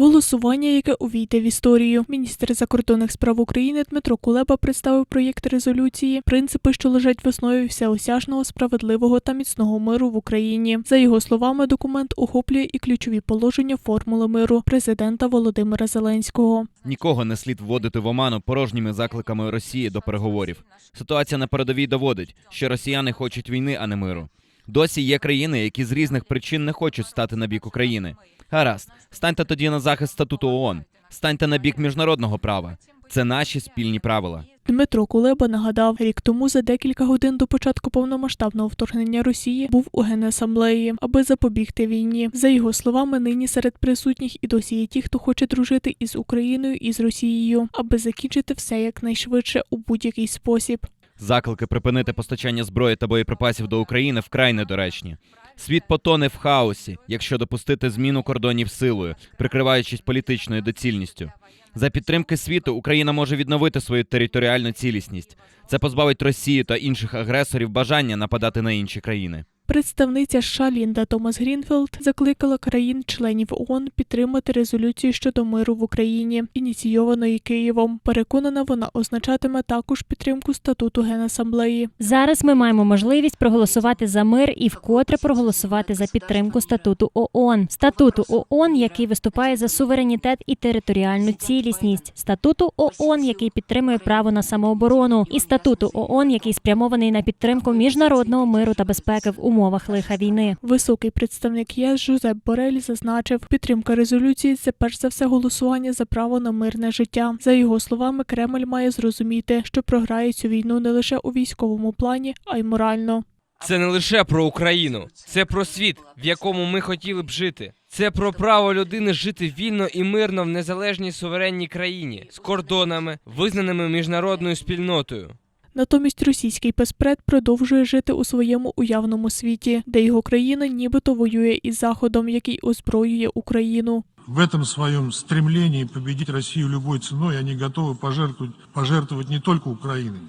Голосування, яке увійде в історію. Міністр закордонних справ України Дмитро Кулеба представив проєкт резолюції Принципи, що лежать в основі всеосяжного, справедливого та міцного миру в Україні. За його словами, документ охоплює і ключові положення формули миру президента Володимира Зеленського. Нікого не слід вводити в оману порожніми закликами Росії до переговорів. Ситуація на передовій доводить, що росіяни хочуть війни, а не миру. Досі є країни, які з різних причин не хочуть стати на бік України. Гаразд, станьте тоді на захист статуту ООН, станьте на бік міжнародного права. Це наші спільні правила. Дмитро Кулеба нагадав, рік тому за декілька годин до початку повномасштабного вторгнення Росії був у Генасамблеї, аби запобігти війні. За його словами, нині серед присутніх і досі є ті, хто хоче дружити із Україною і з Росією, аби закінчити все якнайшвидше у будь-який спосіб. Заклики припинити постачання зброї та боєприпасів до України вкрай недоречні. Світ потоне в хаосі, якщо допустити зміну кордонів силою, прикриваючись політичною доцільністю. За підтримки світу Україна може відновити свою територіальну цілісність. Це позбавить Росію та інших агресорів бажання нападати на інші країни. Представниця США Лінда Томас Грінфілд закликала країн-членів ООН підтримати резолюцію щодо миру в Україні, ініційованої Києвом. Переконана, вона означатиме також підтримку статуту Генасамблеї. Зараз ми маємо можливість проголосувати за мир і вкотре проголосувати за підтримку статуту ООН. Статуту ООН, який виступає за суверенітет і територіальну цілісність, статуту ООН, який підтримує право на самооборону, і статуту ООН, який спрямований на підтримку міжнародного миру та безпеки в умовах лиха війни. Високий представник ЄС Жозеп Борель зазначив, підтримка резолюції це перш за все голосування за право на мирне життя. За його словами, Кремль має зрозуміти, що програє цю війну не лише у військовому плані, а й морально. Це не лише про Україну, це про світ, в якому ми хотіли б жити. Це про право людини жити вільно і мирно в незалежній суверенній країні з кордонами, визнаними міжнародною спільнотою. Натомість російський песпред продовжує жити у своєму уявному світі, де його країна нібито воює із Заходом, який озброює Україну. В этом своем стремлении победить Россию любой ценой они готовы пожертвовать, пожертвовать не только Украиной,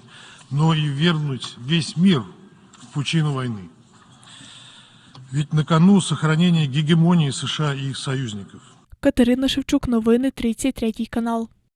но и вернуть весь мир в пучину войны. Ведь на кону сохранение гегемонии США и их союзников. Катерина Шевчук, новини 33 канал.